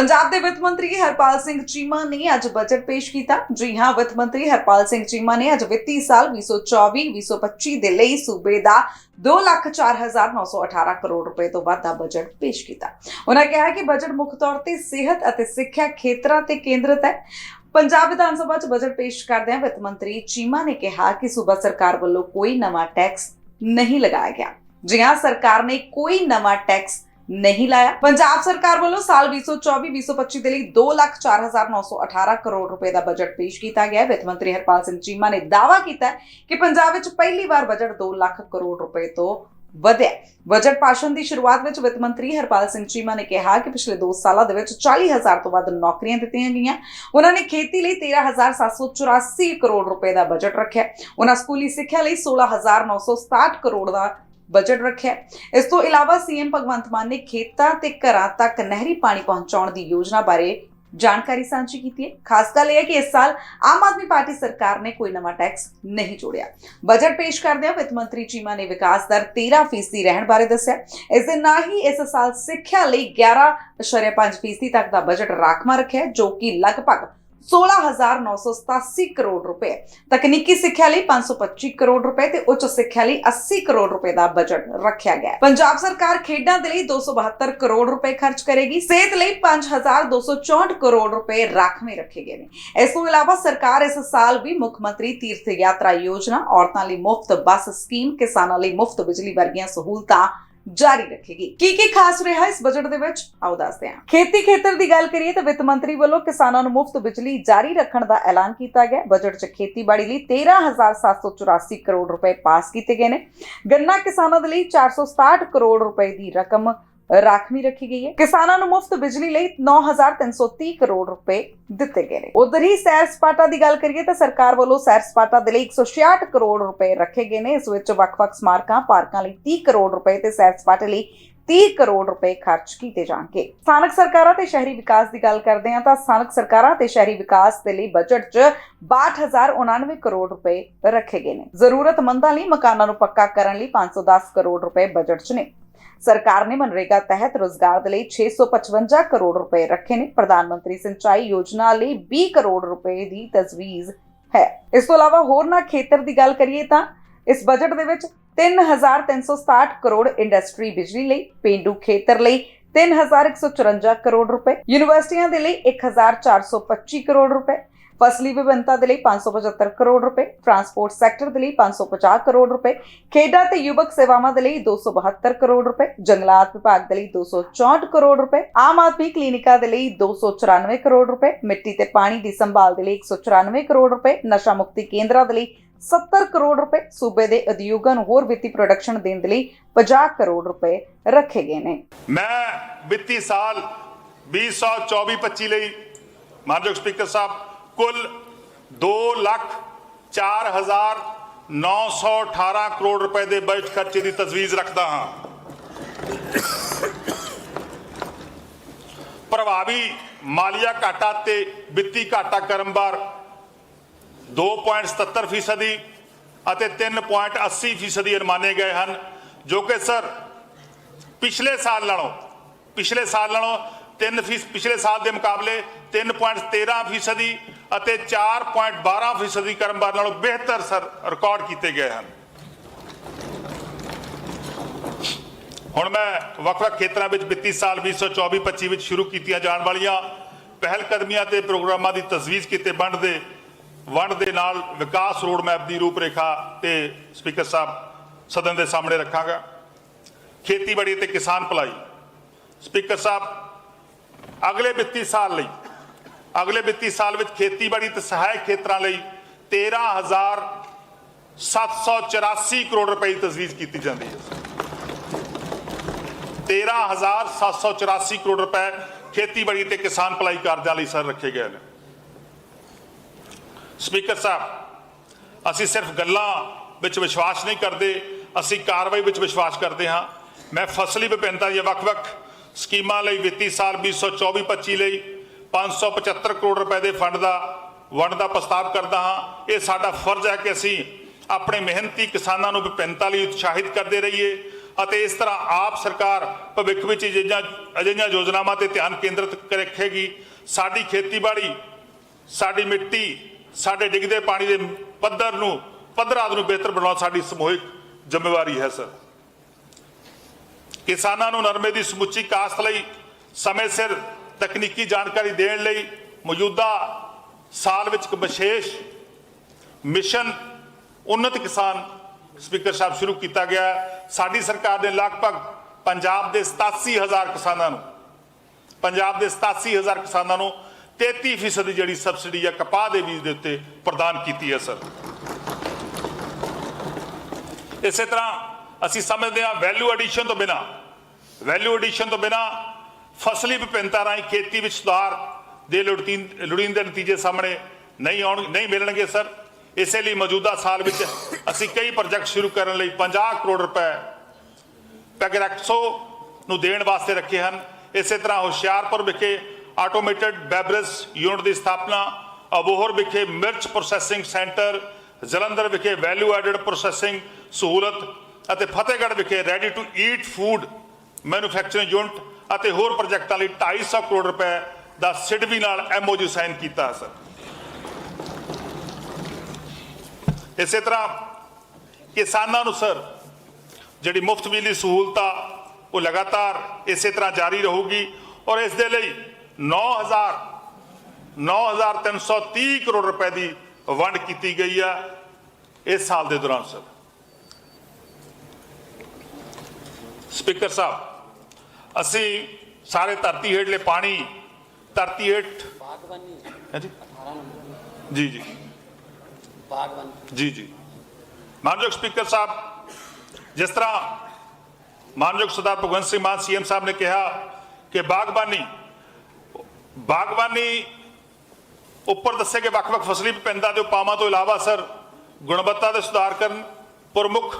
ਪੰਜਾਬ ਦੇ ਵਿੱਤ ਮੰਤਰੀ ਹਰਪਾਲ ਸਿੰਘ ਚੀਮਾ ਨੇ ਅੱਜ ਬਜਟ ਪੇਸ਼ ਕੀਤਾ। ਜੀ ਹਾਂ ਵਿੱਤ ਮੰਤਰੀ ਹਰਪਾਲ ਸਿੰਘ ਚੀਮਾ ਨੇ ਅੱਜ ਵਿੱਤੀ ਸਾਲ 2024-2025 ਦੇ ਲਈ ਸੂਬੇ ਦਾ 2,04,918 ਕਰੋੜ ਰੁਪਏ ਤੋਂ ਵੱਧ ਦਾ ਬਜਟ ਪੇਸ਼ ਕੀਤਾ। ਉਹਨਾਂ ਕਿਹਾ ਕਿ ਬਜਟ ਮੁੱਖ ਤੌਰ ਤੇ ਸਿਹਤ ਅਤੇ ਸਿੱਖਿਆ ਖੇਤਰਾਂ ਤੇ ਕੇਂਦਰਿਤ ਹੈ। ਪੰਜਾਬ ਵਿਧਾਨ ਸਭਾ 'ਚ ਬਜਟ ਪੇਸ਼ ਕਰਦਿਆਂ ਵਿੱਤ ਮੰਤਰੀ ਚੀਮਾ ਨੇ ਕਿਹਾ ਕਿ ਸੂਬਾ ਸਰਕਾਰ ਵੱਲੋਂ ਕੋਈ ਨਵਾਂ ਟੈਕਸ ਨਹੀਂ ਲਗਾਇਆ ਗਿਆ। ਜੀ ਹਾਂ ਸਰਕਾਰ ਨੇ ਕੋਈ ਨਵਾਂ ਟੈਕਸ ਨਹੀਂ ਲਾਇਆ। ਪੰਜਾਬ ਸਰਕਾਰ ਵੱਲੋਂ ਸਾਲ 2024-2025 ਦੇ ਲਈ 2,04,918 ਕਰੋੜ ਰੁਪਏ ਦਾ ਬਜਟ ਪੇਸ਼ ਕੀਤਾ ਗਿਆ ਹੈ। ਵਿੱਤ ਮੰਤਰੀ ਹਰਪਾਲ ਸਿੰਘ ਚੀਮਾ ਨੇ ਦਾਅਵਾ ਕੀਤਾ ਕਿ ਪੰਜਾਬ ਵਿੱਚ ਪਹਿਲੀ ਵਾਰ ਬਜਟ 2 ਲੱਖ ਕਰੋੜ ਰੁਪਏ ਤੋਂ ਵਧਿਆ ਬਜਟ ਭਾਸ਼ਣ ਦੀ ਸ਼ੁਰੂਆਤ ਵਿੱਚ ਵਿੱਤ ਮੰਤਰੀ ਹਰਪਾਲ ਸਿੰਘ ਚੀਮਾ ਨੇ ਕਿਹਾ ਕਿ ਪਿਛਲੇ 2 ਸਾਲਾਂ ਦੇ ਵਿੱਚ 40000 ਤੋਂ ਵੱਧ ਨੌਕਰੀਆਂ ਦਿੱਤੀਆਂ ਗਈਆਂ। ਉਹਨਾਂ ਨੇ ਖੇਤੀ ਲਈ 13784 ਕਰੋੜ ਰੁਪਏ ਦਾ ਬਜਟ ਰੱਖਿਆ ਉਹਨਾਂ ਸਕੂਲੀ ਸਿੱਖਿਆ ਲਈ 16967 ਕਰੋੜ ਦਾ ਬਜਟ ਰੱਖਿਆ ਇਸ ਤੋਂ ਇਲਾਵਾ ਸੀਐਮ ਭਗਵੰਤ ਮਾਨ ਨੇ ਖੇਤਾਂ ਤੇ ਘਰਾਂ ਤੱਕ ਨਹਿਰੀ ਪਾਣੀ ਪਹੁੰਚਾਉਣ ਦੀ ਯੋਜਨਾ ਬਾਰੇ ਜਾਣਕਾਰੀ ਸਾਂਝੀ ਕੀਤੀ ਹੈ ਖਾਸ ਗੱਲ ਇਹ ਹੈ ਕਿ ਇਸ ਸਾਲ ਆਮ ਆਦਮੀ ਪਾਰਟੀ ਸਰਕਾਰ ਨੇ ਕੋਈ ਨਵਾਂ ਟੈਕਸ ਨਹੀਂ ਜੋੜਿਆ ਬਜਟ ਪੇਸ਼ ਕਰਦਿਆਂ ਵਿੱਤ ਮੰਤਰੀ ਚੀਮਾ ਨੇ ਵਿਕਾਸ ਦਰ 13% ਰਹਿਣ ਬਾਰੇ ਦੱਸਿਆ ਇਸ ਦੇ ਨਾਲ ਹੀ ਇਸ ਸਾਲ ਸਿੱਖਿਆ ਲਈ 11.5% ਤੱਕ ਦਾ ਬਜਟ ਰਾਖਵਾਂ ਰੱਖਿਆ ਹੈ, ਜੋ ਕਿ ਲਗਭਗ 16987 ਕਰੋੜ ਰੁਪਏ। ਤਕਨੀਕੀ ਸਿੱਖਿਆ ਲਈ 525 ਕਰੋੜ ਰੁਪਏ ਤੇ ਉੱਚ ਸਿੱਖਿਆ ਲਈ 80 ਕਰੋੜ ਰੁਪਏ ਦਾ ਬਜਟ ਰੱਖਿਆ ਗਿਆ ਹੈ। ਪੰਜਾਬ ਸਰਕਾਰ ਖੇਡਾਂ ਦੇ ਲਈ 272 ਕਰੋੜ ਰੁਪਏ ਖਰਚ ਕਰੇਗੀ। ਸਿਹਤ ਲਈ 5264 ਕਰੋੜ ਰੁਪਏ ਰਾਖਵੇਂ ਰੱਖੇ ਗਏ ਨੇ। ਇਸ ਤੋਂ ਇਲਾਵਾ ਸਰਕਾਰ ਇਸ ਸਾਲ ਵੀ ਮੁੱਖ ਮੰਤਰੀ ਤੀਰਥ ਯਾਤਰਾ ਯੋਜਨਾ ਔਰਤਾਂ ਲਈ ਮੁਫਤ ਬੱਸ ਸਕੀਮ, ਕਿਸਾਨਾਂ ਲਈ ਮੁਫਤ ਬਿਜਲੀ ਵਰਗੀਆਂ ਸਹੂਲਤਾਂ ਜਾਰੀ ਰੱਖੇਗੀ। ਕੀ ਕੀ ਖਾਸ ਰਿਹਾ ਇਸ ਬਜਟ ਦੇ ਵਿੱਚ? ਆਓ ਦੱਸਦੇ ਹਾਂ। ਖੇਤੀ ਖੇਤਰ ਦੀ ਗੱਲ ਕਰੀਏ ਤਾਂ ਵਿੱਤ ਮੰਤਰੀ ਵੱਲੋਂ ਕਿਸਾਨਾਂ ਨੂੰ ਮੁਫਤ ਬਿਜਲੀ ਜਾਰੀ ਰੱਖਣ ਦਾ ਐਲਾਨ ਕੀਤਾ ਗਿਆ। ਬਜਟ 'ਚ ਖੇਤੀਬਾੜੀ ਲਈ 13784 ਕਰੋੜ ਰੁਪਏ ਪਾਸ ਕੀਤੇ ਗਏ ਨੇ। ਗੰਨਾ ਕਿਸਾਨਾਂ ਦੇ ਲਈ 467 ਕਰੋੜ ਰੁਪਏ ਦੀ ਰਕਮ ਰਾਖਵੀਂ ਰੱਖੀ ਗਈ ਹੈ। ਕਿਸਾਨਾਂ ਨੂੰ ਮੁਫਤ ਬਿਜਲੀ ਲਈ 9330 ਕਰੋੜ ਰੁਪਏ ਦਿੱਤੇ ਗਏ ਨੇ। ਉਧਰ ਹੀ ਸੈਰ ਸਪਾਟਾ ਦੀ ਗੱਲ ਕਰੀਏ ਤਾਂ ਸਰਕਾਰ ਵੱਲੋਂ ਸੈਰ ਸਪਾਟਾ ਦੇ ਲਈ 166 ਕਰੋੜ ਰੁਪਏ ਰੱਖੇ ਗਏ ਨੇ। ਇਸ ਵਿੱਚ ਵੱਖ-ਵੱਖ ਸਮਾਰਕਾਂ, ਪਾਰਕਾਂ ਲਈ 30 ਕਰੋੜ ਰੁਪਏ ਤੇ ਸੈਰ ਸਪਾਟੇ ਲਈ 30 ਕਰੋੜ ਰੁਪਏ ਖਰਚ ਕੀਤੇ ਜਾਣਗੇ। ਸਥਾਨਕ ਸਰਕਾਰਾਂ ਤੇ ਸ਼ਹਿਰੀ ਵਿਕਾਸ ਦੀ ਗੱਲ ਕਰਦੇ ਹਾਂ ਤਾਂ ਸਥਾਨਕ ਸਰਕਾਰਾਂ ਤੇ ਸ਼ਹਿਰੀ ਵਿਕਾਸ ਦੇ ਲਈ ਬਜਟ 'ਚ 62099 ਕਰੋੜ ਰੁਪਏ ਰੱਖੇ ਗਏ ਨੇ। ਜ਼ਰੂਰਤਮੰਦਾਂ ਲਈ ਮਕਾਨਾਂ ਨੂੰ ਪੱਕਾ ਕਰਨ ਲਈ 510 ਕਰੋੜ ਰੁਪਏ ਬਜਟ 'ਚ ਨੇ। ਸਰਕਾਰ ਨੇ ਮਨਰੇਗਾ ਤਹਿਤ ਰੋਜ਼ਗਾਰ ਦੇ ਲਈ 655 ਕਰੋੜ ਰੁਪਏ ਰੱਖੇ ਨੇ। ਪ੍ਰਧਾਨ ਮੰਤਰੀ ਸਿੰਚਾਈ ਯੋਜਨਾ ਲਈ 20 ਕਰੋੜ ਰੁਪਏ ਦੀ ਤਜਵੀਜ਼ ਹੈ। ਇਸ ਤੋਂ ਇਲਾਵਾ ਹੋਰਨਾਂ ਖੇਤਰ ਦੀ ਗੱਲ ਕਰੀਏ ਤਾਂ ਇਸ ਬਜਟ ਦੇ ਵਿੱਚ 3367 ਕਰੋੜ ਇੰਡਸਟਰੀ ਬਿਜਲੀ ਲਈ, ਪੇਂਡੂ ਖੇਤਰ ਲਈ 3154 ਕਰੋੜ ਰੁਪਏ, ਯੂਨੀਵਰਸਿਟੀਆਂ ਦੇ ਲਈ 1425 ਕਰੋੜ ਰੁਪਏ ਫਸਲੀ ਵਿਭਿੰਨਤਾ ਦੇ ਲਈ 575 ਕਰੋੜ ਰੁਪਏ, ਟਰਾਂਸਪੋਰਟ ਸੈਕਟਰ ਦੇ ਲਈ 550 ਕਰੋੜ ਰੁਪਏ, ਖੇਡਾਂ ਤੇ ਯੁਵਕ ਸੇਵਾਵਾਂ ਦੇ ਲਈ 272 ਕਰੋੜ ਰੁਪਏ, ਜੰਗਲਾਤ ਵਿਭਾਗ ਦੇ ਲਈ 264 ਕਰੋੜ ਰੁਪਏ, ਆਮ ਆਦਮੀ ਕਲੀਨਿਕਾਂ ਦੇ ਲਈ 294 ਕਰੋੜ ਰੁਪਏ, ਮਿੱਟੀ ਤੇ ਪਾਣੀ ਦੀ ਸੰਭਾਲ ਦੇ ਲਈ 194 ਕਰੋੜ ਰੁਪਏ, ਨਸ਼ਾ ਮੁਕਤੀ ਕੇਂਦਰਾਂ ਦੇ ਲਈ 70 ਕਰੋੜ ਰੁਪਏ, ਸੂਬੇ ਦੇ ਉਦਯੋਗਾਂ ਨੂੰ ਹੋਰ ਵਿੱਤੀ ਪ੍ਰੋਡਕਸ਼ਨ ਦੇਣ ਦੇ ਲਈ 50 ਕਰੋੜ ਰੁਪਏ ਰੱਖੇ ਗਏ ਨੇ। ਮੈਂ ਵਿੱਤੀ ਸਾਲ 2024-25 ਲਈ ਮਾਨਯੋਗ ਸਪੀਕਰ ਸਾਹਿਬ ਕੁੱਲ 2 ਲੱਖ 4918 ਕਰੋੜ ਰੁਪਏ ਦੇ ਬਜਟ ਖਰਚੇ ਦੀ ਤਜਵੀਜ਼ ਰੱਖਦਾ ਹਾਂ ਪ੍ਰਭਾਵੀ ਮਾਲੀਆ ਘਾਟਾ ਤੇ ਵਿੱਤੀ ਘਾਟਾ ਕਰਮਵਾਰ 2.77 ਫੀਸਦੀ ਅਤੇ 3.80 ਫੀਸਦੀ ਅਨੁਮਾਨੇ ਗਏ ਹਨ ਜੋ ਕਿ ਸਰ ਪਿਛਲੇ ਸਾਲ ਨਾਲੋਂ ਪਿਛਲੇ ਸਾਲ ਨਾਲੋਂ 3 ਫੀਸ ਪਿਛਲੇ ਸਾਲ ਦੇ ਮੁਕਾਬਲੇ 3.13 ਫੀਸਦੀ ਅਤੇ 4.12 ਫੀਸਦੀ ਕਰਮਵਾਰ ਨਾਲੋਂ ਬਿਹਤਰ ਸਰ ਰਿਕਾਰਡ ਕੀਤੇ ਗਏ ਹਨ। ਹੁਣ ਮੈਂ ਵੱਖ-ਵੱਖ ਖੇਤਰਾਂ ਵਿੱਚ ਵਿੱਤੀ ਸਾਲ 2024-25 ਵਿੱਚ ਸ਼ੁਰੂ ਕੀਤੀਆਂ ਜਾਣ ਵਾਲੀਆਂ ਪਹਿਲ ਕਦਮੀਆਂ ਤੇ ਪ੍ਰੋਗਰਾਮਾਂ ਦੀ ਤਜਵੀਜ਼ ਕੀਤੇ ਵੰਡ ਦੇ ਵੰਡ ਦੇ ਨਾਲ ਵਿਕਾਸ ਰੋਡ ਮੈਪ ਦੀ ਰੂਪਰੇਖਾ ਤੇ ਸਪੀਕਰ ਸਾਹਿਬ ਸਦਨ ਦੇ ਸਾਹਮਣੇ ਰੱਖਾਂਗਾ। ਖੇਤੀਬਾੜੀ ਤੇ ਕਿਸਾਨ ਭਲਾਈ। ਸਪੀਕਰ ਸਾਹਿਬ, ਅਗਲੇ ਵਿੱਤੀ ਸਾਲ ਲਈ ਅਗਲੇ ਵਿੱਤੀ ਸਾਲ ਵਿੱਚ ਖੇਤੀਬਾੜੀ ਤੇ ਸਹਾਇਕ ਖੇਤਰਾਂ ਲਈ 13784 ਕਰੋੜ ਰੁਪਏ ਦੀ ਤਜਵੀਜ਼ ਕੀਤੀ ਜਾਂਦੀ ਹੈ। 13784 ਕਰੋੜ ਰੁਪਏ ਖੇਤੀਬਾੜੀ ਤੇ ਕਿਸਾਨ ਭਲਾਈ ਕਾਰਜਾਂ ਲਈ ਸਰ ਰੱਖੇ ਗਏ ਨੇ। ਸਪੀਕਰ ਸਾਹਿਬ, ਅਸੀਂ ਸਿਰਫ ਗੱਲਾਂ ਵਿੱਚ ਵਿਸ਼ਵਾਸ ਨਹੀਂ ਕਰਦੇ, ਅਸੀਂ ਕਾਰਵਾਈ ਵਿੱਚ ਵਿਸ਼ਵਾਸ ਕਰਦੇ ਹਾਂ। ਮੈਂ ਫਸਲੀ ਵਿਭਿੰਨਤਾ ਦੀਆਂ ਵੱਖ-ਵੱਖ ਸਕੀਮਾਂ ਲਈ ਵਿੱਤੀ ਸਾਲ 2024-25 ਲਈ 575 ਕਰੋੜ ਰੁਪਏ ਦੇ ਫੰਡ ਦਾ, ਵੰਡ ਦਾ ਪ੍ਰਸਤਾਵ ਕਰਦਾ ਹਾਂ। ਇਹ ਸਾਡਾ ਫਰਜ਼ ਹੈ ਕਿ ਅਸੀਂ ਆਪਣੇ ਮਿਹਨਤੀ ਕਿਸਾਨਾਂ ਨੂੰ ਵਿਭਿੰਨਤਾ ਲਈ ਉਤਸ਼ਾਹਿਤ ਕਰਦੇ ਰਹੀਏ ਅਤੇ ਇਸ ਤਰ੍ਹਾਂ ਆਪ ਸਰਕਾਰ ਭਵਿੱਖ ਵਿੱਚ ਅਜਿਹੀਆਂ ਅਜਿਹੀਆਂ ਯੋਜਨਾਵਾਂ ਤੇ ਧਿਆਨ ਕੇਂਦਰਿਤ ਰੱਖੇਗੀ। ਸਾਡੀ ਖੇਤੀਬਾੜੀ, ਸਾਡੀ ਮਿੱਟੀ, ਸਾਡੇ ਡਿੱਗਦੇ ਪਾਣੀ ਦੇ ਪੱਧਰ ਨੂੰ, ਪੱਧਰਾਂ ਨੂੰ ਬਿਹਤਰ ਬਣਾਉਣਾ ਸਾਡੀ ਸਮੂਹਿਕ ਜ਼ਿੰਮੇਵਾਰੀ ਹੈ, ਸਰ। ਕਿਸਾਨਾਂ ਨੂੰ ਨਰਮੇ ਦੀ ਸਮੁੱਚੀ ਕਾਸ਼ਤ ਲਈ ਸਮੇਂ ਸਿਰ ਤਕਨੀਕੀ ਜਾਣਕਾਰੀ ਦੇਣ ਲਈ ਮੌਜੂਦਾ ਸਾਲ ਵਿੱਚ ਇੱਕ ਵਿਸ਼ੇਸ਼ ਮਿਸ਼ਨ ਉન્નਤ ਕਿਸਾਨ ਸਪੀਕਰ ਸਾਹਿਬ ਸ਼ੁਰੂ ਕੀਤਾ ਗਿਆ ਹੈ। ਸਾਡੀ ਸਰਕਾਰ ਨੇ ਲਗਭਗ ਪੰਜਾਬ ਦੇ 87000 ਕਿਸਾਨਾਂ ਨੂੰ, ਪੰਜਾਬ ਦੇ 87000 ਕਿਸਾਨਾਂ ਨੂੰ 33% ਦੀ ਜਿਹੜੀ ਸਬਸਿਡੀ ਹੈ ਕਪਾਹ ਦੇ ਬੀਜ ਦੇ ਉੱਤੇ ਪ੍ਰਦਾਨ ਕੀਤੀ ਹੈ, ਸਰ ਇਸੇ ਤਰ੍ਹਾਂ ਅਸੀਂ ਸਮਝਦੇ ਹਾਂ ਵੈਲਿਊ ਐਡੀਸ਼ਨ ਤੋਂ ਬਿਨਾ ਵੈਲਿਊ ਐਡੀਸ਼ਨ ਤੋਂ ਬਿਨਾ ਫਸਲੀ ਵਿਭਿੰਨਤਾ ਰਾਹੀਂ ਖੇਤੀ ਵਿੱਚ ਸੁਧਾਰ ਦੇ ਲੋੜੀਂ- ਲੋੜੀਂਦੇ ਨਤੀਜੇ ਸਾਹਮਣੇ ਨਹੀਂ ਆਉਣ ਨਹੀਂ ਮਿਲਣਗੇ, ਸਰ। ਇਸੇ ਲਈ ਮੌਜੂਦਾ ਸਾਲ ਵਿੱਚ ਅਸੀਂ ਕਈ ਪ੍ਰੋਜੈਕਟ ਸ਼ੁਰੂ ਕਰਨ ਲਈ 50 ਕਰੋੜ ਰੁਪਏ ਪੈਗਰੈਕਸੋ ਨੂੰ ਦੇਣ ਵਾਸਤੇ ਰੱਖੇ ਹਨ। ਇਸੇ ਤਰ੍ਹਾਂ ਹੁਸ਼ਿਆਰਪੁਰ ਵਿਖੇ ਆਟੋਮੇਟਿਡ ਬੈਬਰੇਜ ਯੂਨਿਟ ਦੀ ਸਥਾਪਨਾ, ਅਬੋਹਰ ਵਿਖੇ ਮਿਰਚ ਪ੍ਰੋਸੈਸਿੰਗ ਸੈਂਟਰ ਜਲੰਧਰ ਵਿਖੇ ਵੈਲਿਊ ਐਡਡ ਪ੍ਰੋਸੈਸਿੰਗ ਸਹੂਲਤ ਅਤੇ ਫਤਿਹਗੜ੍ਹ ਵਿਖੇ ready to eat food manufacturing unit ਅਤੇ ਹੋਰ ਪ੍ਰੋਜੈਕਟਾਂ ਲਈ 250 ਕਰੋੜ ਰੁਪਏ ਦਾ ਸਿਡਬੀ ਨਾਲ ਐਮਓਯੂ ਸਾਈਨ ਕੀਤਾ ਸਰ। ਇਸੇ ਤਰ੍ਹਾਂ ਕਿਸਾਨਾਂ ਨੂੰ, ਸਰ, ਜਿਹੜੀ ਮੁਫਤ ਬਿਜਲੀ ਸਹੂਲਤ ਆ ਉਹ ਲਗਾਤਾਰ ਇਸੇ ਤਰ੍ਹਾਂ ਜਾਰੀ ਰਹੂਗੀ ਔਰ ਇਸ ਦੇ ਲਈ 9000 9330 ਕਰੋੜ ਰੁਪਏ ਦੀ ਵੰਡ ਕੀਤੀ ਗਈ ਆ ਇਸ ਸਾਲ ਦੇ ਦੌਰਾਨ, ਸਰ। ਸਪੀਕਰ ਸਾਹਿਬ ਅਸੀਂ ਸਾਰੇ ਧਰਤੀ ਹੇਠਲੇ ਪਾਣੀ ਧਰਤੀ ਹੇਠ ਬਾਗਬਾਨੀ ਜੀ 18 ਨੰਬਰ। ਜੀ ਜੀ। ਬਾਗਬਾਨੀ। ਜੀ ਜੀ। ਮਾਨਯੋਗ ਸਪੀਕਰ ਸਾਹਿਬ ਜਿਸ ਤਰ੍ਹਾਂ ਮਾਨਯੋਗ ਸਰਦਾਰ ਭਗਵੰਤ ਸਿੰਘ ਮਾਨ ਸੀਐਮ ਸਾਹਿਬ ਨੇ ਕਿਹਾ ਕਿ ਬਾਗਬਾਨੀ ਬਾਗਬਾਨੀ ਉੱਪਰ ਦੱਸੇ ਗਏ ਵੱਖ-ਵੱਖ ਫਸਲੀ ਵਿਭਿੰਨਤਾ ਦੇ ਉਪਾਵਾਂ ਤੋਂ ਇਲਾਵਾ ਸਰ ਗੁਣਵੱਤਾ ਦੇ ਸੁਧਾਰ ਕਰਨ ਪ੍ਰਮੁੱਖ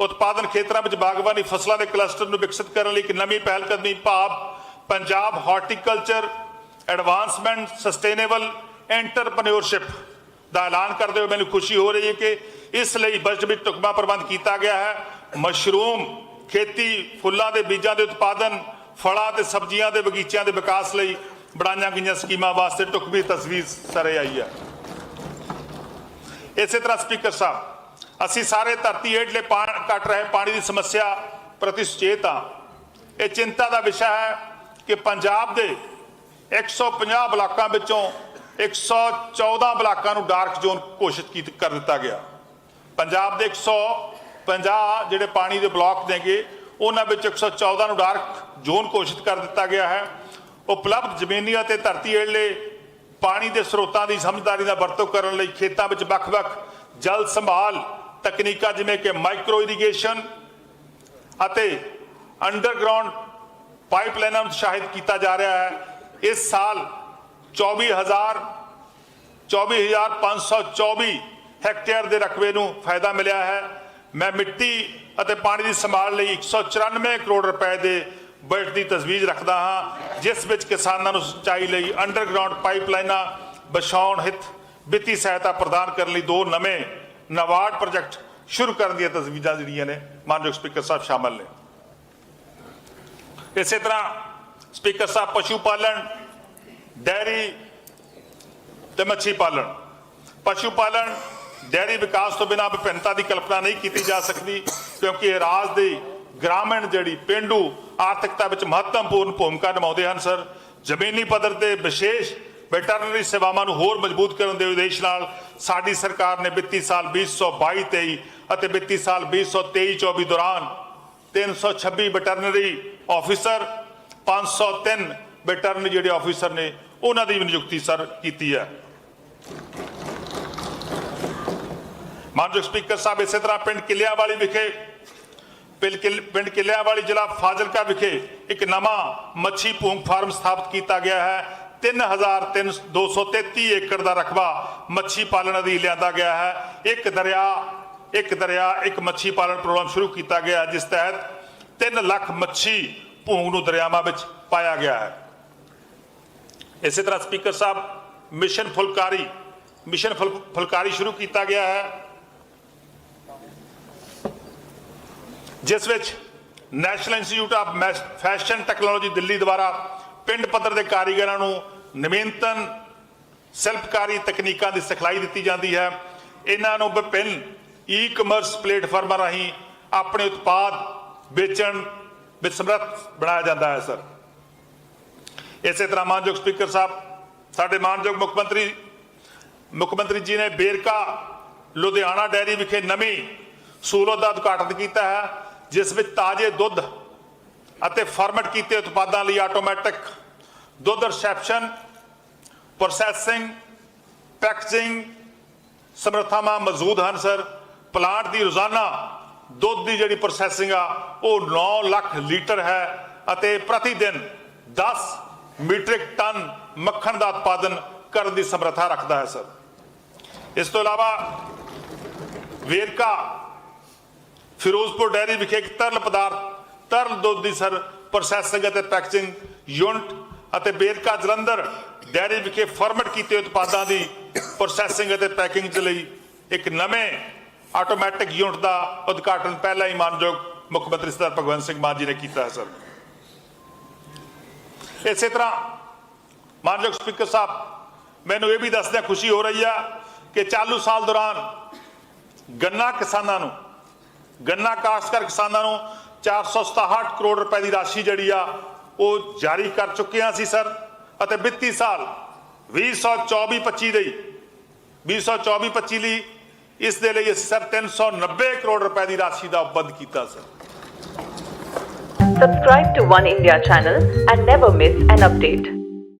ਉਤਪਾਦਨ ਖੇਤਰਾਂ ਵਿੱਚ ਬਾਗਬਾਨੀ ਫਸਲਾਂ ਦੇ ਕਲਸਟਰ ਨੂੰ ਵਿਕਸਿਤ ਕਰਨ ਲਈ ਇੱਕ ਨਵੀਂ ਪਹਿਲਕਦਮੀ ਭਾਵ Punjab horticulture, advancement, sustainable entrepreneurship ਦਾ ਐਲਾਨ ਕਰਦੇ ਹੋਏ ਮੈਨੂੰ ਖੁਸ਼ੀ ਹੋ ਰਹੀ ਹੈ ਕਿ ਇਸ ਲਈ ਬਜਟ ਵਿੱਚ ਟੁਕਮਾ ਪ੍ਰਬੰਧ ਕੀਤਾ ਗਿਆ ਹੈ। ਮਸ਼ਰੂਮ, ਖੇਤੀ, ਫੁੱਲਾਂ ਦੇ ਬੀਜਾਂ ਦੇ ਉਤਪਾਦਨ, ਫਲਾਂ ਤੇ ਸਬਜ਼ੀਆਂ ਦੇ ਬਗੀਚਿਆਂ ਦੇ ਵਿਕਾਸ ਲਈ ਬਣਾਈਆਂ ਗਈਆਂ ਸਕੀਮਾਂ ਵਾਸਤੇ ਟੁਕਮੀ ਤਸਵੀਰ ਸਰੇ ਆਈ ਹੈ। ਇਸੇ ਤਰ੍ਹਾਂ ਸਪੀਕਰ ਸਾਹਿਬ ਅਸੀਂ ਸਾਰੇ ਧਰਤੀ ਹੇਠਲੇ ਪਾਣ ਘਟ ਰਹੇ, ਪਾਣੀ ਦੀ ਸਮੱਸਿਆ ਪ੍ਰਤੀ ਸੁਚੇਤ ਹਾਂ। ਇਹ ਚਿੰਤਾ ਦਾ ਵਿਸ਼ਾ ਹੈ ਕਿ ਪੰਜਾਬ ਦੇ 150 ਬਲਾਕਾਂ ਵਿੱਚੋਂ 114 ਬਲਾਕਾਂ ਨੂੰ ਡਾਰਕ ਜ਼ੋਨ ਘੋਸ਼ਿਤ ਕੀਤ ਕਰ ਦਿੱਤਾ ਗਿਆ। ਪੰਜਾਬ ਦੇ 150 ਜਿਹੜੇ ਪਾਣੀ ਦੇ ਬਲਾਕ ਨੇਗੇ, ਉਹਨਾਂ ਵਿੱਚ 114 ਨੂੰ ਡਾਰਕ ਜ਼ੋਨ ਘੋਸ਼ਿਤ ਕਰ ਦਿੱਤਾ ਗਿਆ ਹੈ। ਉਪਲਬਧ ਜ਼ਮੀਨੀ ਅਤੇ ਧਰਤੀ ਹੇਠਲੇ ਪਾਣੀ ਦੇ ਸਰੋਤਾਂ ਦੀ ਸਮਝਦਾਰੀ ਦਾ ਵਰਤੋਂ ਕਰਨ ਲਈ ਖੇਤਾਂ ਵਿੱਚ ਵੱਖ-ਵੱਖ ਜਲ ਸੰਭਾਲ ਤਕਨੀਕਾਂ ਜਿਵੇਂ ਕਿ ਮਾਈਕਰੋ ਇਰੀਗੇਸ਼ਨ ਅਤੇ ਅੰਡਰਗਰਾਉਂਡ ਪਾਈਪਲਾਈਨਾਂ ਨੂੰ ਉਤਸ਼ਾਹਿਤ ਕੀਤਾ ਜਾ ਰਿਹਾ ਹੈ। ਇਸ ਸਾਲ 24000 24524 ਹੈਕਟੇਅਰ ਦੇ ਰਕਬੇ ਨੂੰ ਫਾਇਦਾ ਮਿਲਿਆ ਹੈ। ਮੈਂ ਮਿੱਟੀ ਅਤੇ ਪਾਣੀ ਦੀ ਸੰਭਾਲ ਲਈ 194 ਕਰੋੜ ਰੁਪਏ ਦੇ ਬਜਟ ਦੀ ਤਜਵੀਜ਼ ਰੱਖਦਾ ਹਾਂ, ਜਿਸ ਵਿੱਚ ਕਿਸਾਨਾਂ ਨੂੰ ਸਿੰਚਾਈ ਲਈ ਅੰਡਰਗਰਾਉਂਡ ਪਾਈਪਲਾਈਨਾਂ ਵਿਛਾਉਣ ਹਿੱਤ, ਵਿੱਤੀ ਸਹਾਇਤਾ ਪ੍ਰਦਾਨ ਕਰਨ ਲਈ ਦੋ ਨਵੇਂ ਨਵਾਰਡ ਪ੍ਰੋਜੈਕਟ ਸ਼ੁਰੂ ਕਰਨ ਦੀਆਂ ਤਜਵੀਜ਼ਾਂ ਜਿਹੜੀਆਂ ਨੇ, ਮਾਨਯੋਗ ਸਪੀਕਰ ਸਾਹਿਬ ਸ਼ਾਮਲ ਨੇ। ਇਸੇ ਤਰ੍ਹਾਂ ਸਪੀਕਰ ਸਾਹਿਬ ਪਸ਼ੂ ਪਾਲਣ, ਡੈਰੀ ਤੇ ਮੱਛੀ ਪਾਲਣ। ਪਸ਼ੂ ਪਾਲਣ, ਡੈਰੀ ਵਿਕਾਸ ਤੋਂ ਬਿਨਾਂ ਵਿਭਿੰਨਤਾ ਦੀ ਕਲਪਨਾ ਨਹੀਂ ਕੀਤੀ ਜਾ ਸਕਦੀ, ਕਿਉਂਕਿ ਇਹ ਰਾਜ ਦੀ ਗ੍ਰਾਮੀਣ ਜਿਹੜੀ ਪਿੰਡੂ ਆਰਥਿਕਤਾ ਵਿੱਚ ਮਹੱਤਵਪੂਰਨ ਭੂਮਿਕਾ ਨਿਭਾਉਂਦੇ ਹਨ, ਸਰ। ਜ਼ਮੀਨੀ ਪੱਧਰ ਤੇ ਵਿਸ਼ੇਸ਼ ਵੈਟਰਨਰੀ ਸੇਵਾਵਾਂ ਨੂੰ ਹੋਰ ਮਜ਼ਬੂਤ ਕਰਨ ਦੇ ਉਦੇਸ਼ ਨਾਲ ਸਾਡੀ ਸਰਕਾਰ ਨੇ ਵਿੱਤੀ ਸਾਲ 2022-23 ਅਤੇ ਵਿੱਤੀ ਸਾਲ 2023-24 ਦੌਰਾਨ 326 ਵੈਟਰਨਰੀ ਆਫੀਸਰ 503 ਵੈਟਰਨਰੀ ਜਿਹੜੇ ਆਫੀਸਰ ਨੇ, ਉਹਨਾਂ ਦੀ ਵੀ ਨਿਯੁਕਤੀ ਸਰ ਕੀਤੀ ਹੈ। ਮਾਨਯੋਗ ਸਪੀਕਰ ਸਾਹਿਬ, ਇਸੇ ਤਰ੍ਹਾਂ ਪਿੰਡ ਕਿਲਿਆਂ ਵਾਲੀ ਵਿਖੇ ਪਿੰਡ ਕਿਲ- ਪਿੰਡ ਕਿਲਿਆਂ ਵਾਲੀ ਜ਼ਿਲ੍ਹਾ ਫਾਜ਼ਿਲਕਾ ਵਿਖੇ ਇੱਕ ਨਵਾਂ ਮੱਛੀ ਭੂੰਗ ਫਾਰਮ ਸਥਾਪਿਤ ਕੀਤਾ ਗਿਆ ਹੈ। 3233 ਏਕੜ ਦਾ ਰਕਬਾ ਮੱਛੀ ਪਾਲਣ ਅਧੀਨ ਲਿਆਂਦਾ ਗਿਆ ਹੈ। ਇੱਕ ਦਰਿਆ ਇੱਕ ਦਰਿਆ, ਇੱਕ ਮੱਛੀ ਪਾਲਣ ਪ੍ਰੋਗਰਾਮ ਸ਼ੁਰੂ ਕੀਤਾ ਗਿਆ ਜਿਸ ਤਹਿਤ 3 ਲੱਖ ਮੱਛੀ ਭੂੰਗ ਨੂੰ ਦਰਿਆਵਾਂ ਵਿੱਚ ਪਾਇਆ ਗਿਆ ਹੈ। ਇਸੇ ਤਰ੍ਹਾਂ ਸਪੀਕਰ ਸਾਹਿਬ, ਮਿਸ਼ਨ ਫੁਲਕਾਰੀ, ਮਿਸ਼ਨ ਫੁਲ- ਫੁਲਕਾਰੀ ਸ਼ੁਰੂ ਕੀਤਾ ਗਿਆ ਹੈ। ਜਿਸ ਵਿੱਚ national institute of fashion technology Delhi ਦੁਆਰਾ ਪਿੰਡ ਪੱਧਰ ਦੇ ਕਾਰੀਗਰਾਂ ਨੂੰ ਨਵੀਨਤਨ ਸ਼ਿਲਪਕਾਰੀ ਤਕਨੀਕਾਂ ਦੀ ਸਿਖਲਾਈ ਦਿੱਤੀ ਜਾਂਦੀ ਹੈ। ਇਹਨਾਂ ਨੂੰ ਵਿਭਿੰਨ ਈ-ਕਮਰਸ ਪਲੇਟਫਾਰਮਾਂ ਰਾਹੀਂ ਆਪਣੇ ਉਤਪਾਦ ਵੇਚਣ ਵਿੱਚ ਸਮਰੱਥ ਬਣਾਇਆ ਜਾਂਦਾ ਹੈ, ਸਰ। ਇਸੇ ਤਰ੍ਹਾਂ ਮਾਨਯੋਗ ਸਪੀਕਰ ਸਾਹਿਬ, ਸਾਡੇ ਮਾਨਯੋਗ ਮੁੱਖ ਮੰਤਰੀ ਮੁੱਖ ਮੰਤਰੀ ਜੀ ਨੇ ਬੇਰਕਾ ਲੁਧਿਆਣਾ ਡੈਰੀ ਵਿਖੇ ਨਵੀਂ ਸਹੂਲਤ ਦਾ ਉਦਘਾਟਨ ਕੀਤਾ ਹੈ, ਜਿਸ ਵਿੱਚ ਤਾਜ਼ੇ ਦੁੱਧ ਅਤੇ ਫਾਰਮੈਟ ਕੀਤੇ ਉਤਪਾਦਾਂ ਲਈ ਆਟੋਮੈਟਿਕ ਦੁੱਧ ਰਿਸੈਪਸ਼ਨ ਪ੍ਰੋਸੈਸਿੰਗ ਪੈਕੇਜਿੰਗ ਸਮਰੱਥਾਵਾਂ ਮੌਜੂਦ ਹਨ ਸਰ ਪਲਾਂਟ ਦੀ ਰੋਜ਼ਾਨਾ ਦੁੱਧ ਦੀ ਜਿਹੜੀ ਪ੍ਰੋਸੈਸਿੰਗ ਆ, ਉਹ 9 ਲੱਖ ਲੀਟਰ ਹੈ ਅਤੇ ਪ੍ਰਤੀ ਦਿਨ 10 ਮੀਟ੍ਰਿਕ ਟਨ ਮੱਖਣ ਦਾ ਉਤਪਾਦਨ ਕਰਨ ਦੀ ਸਮਰੱਥਾ ਰੱਖਦਾ ਹੈ ਸਰ ਇਸ ਤੋਂ ਇਲਾਵਾ ਵੇਰਕਾ, ਫਿਰੋਜ਼ਪੁਰ ਡੈਰੀ ਵਿਖੇ ਇੱਕ ਤਰਲ ਪਦਾਰਥ, ਤਰਲ ਦੁੱਧ ਦੀ ਸਰ ਪ੍ਰੋਸੈਸਿੰਗ ਅਤੇ ਪੈਕੇਜਿੰਗ ਯੂਨਿਟ ਅਤੇ ਬੇਰਕਾ ਜਲੰਧਰ ਡੈਰੀ ਵਿਖੇ ਫਾਰਮੈਟ ਕੀਤੇ ਉਤਪਾਦਾਂ ਦੀ ਪ੍ਰੋਸੈਸਿੰਗ ਅਤੇ ਪੈਕਿੰਗ ਦੇ ਲਈ ਇੱਕ ਨਵੇਂ ਆਟੋਮੈਟਿਕ ਯੂਨਿਟ ਦਾ ਉਦਘਾਟਨ ਪਹਿਲਾਂ ਹੀ ਮਾਨਯੋਗ ਮੁੱਖ ਮੰਤਰੀ ਸਰਦਾਰ ਭਗਵੰਤ ਸਿੰਘ ਮਾਨ ਜੀ ਨੇ ਕੀਤਾ ਹੈ, ਸਰ। ਇਸੇ ਤਰ੍ਹਾਂ ਮਾਨਯੋਗ ਸਪੀਕਰ ਸਾਹਿਬ, ਮੈਨੂੰ ਇਹ ਵੀ ਦੱਸਦਿਆਂ ਖੁਸ਼ੀ ਹੋ ਰਹੀ ਆ ਕਿ ਚਾਲੂ ਸਾਲ ਦੌਰਾਨ ਗੰਨਾ ਕਿਸਾਨਾਂ ਨੂੰ, ਗੰਨਾ ਕਾਸ਼ਤਕਾਰ ਕਿਸਾਨਾਂ ਨੂੰ 467 ਕਰੋੜ ਰੁਪਏ ਦੀ ਰਾਸ਼ੀ ਜਿਹੜੀ ਆ ਉਹ ਜਾਰੀ ਕਰ ਚੁੱਕੇ ਹਾਂ ਸੀ, ਸਰ, ਅਤੇ ਵਿੱਤੀ ਸਾਲ 2024-25 ਲਈ 2024-25 ਲਈ ਇਸ ਦੇ ਲਈ ਅਸੀਂ, ਸਰ 390 ਕਰੋੜ ਰੁਪਏ ਦੀ ਰਾਸ਼ੀ ਦਾ ਉਪਬੰਧ ਕੀਤਾ, sir Subscribe to One India channel and never miss an update.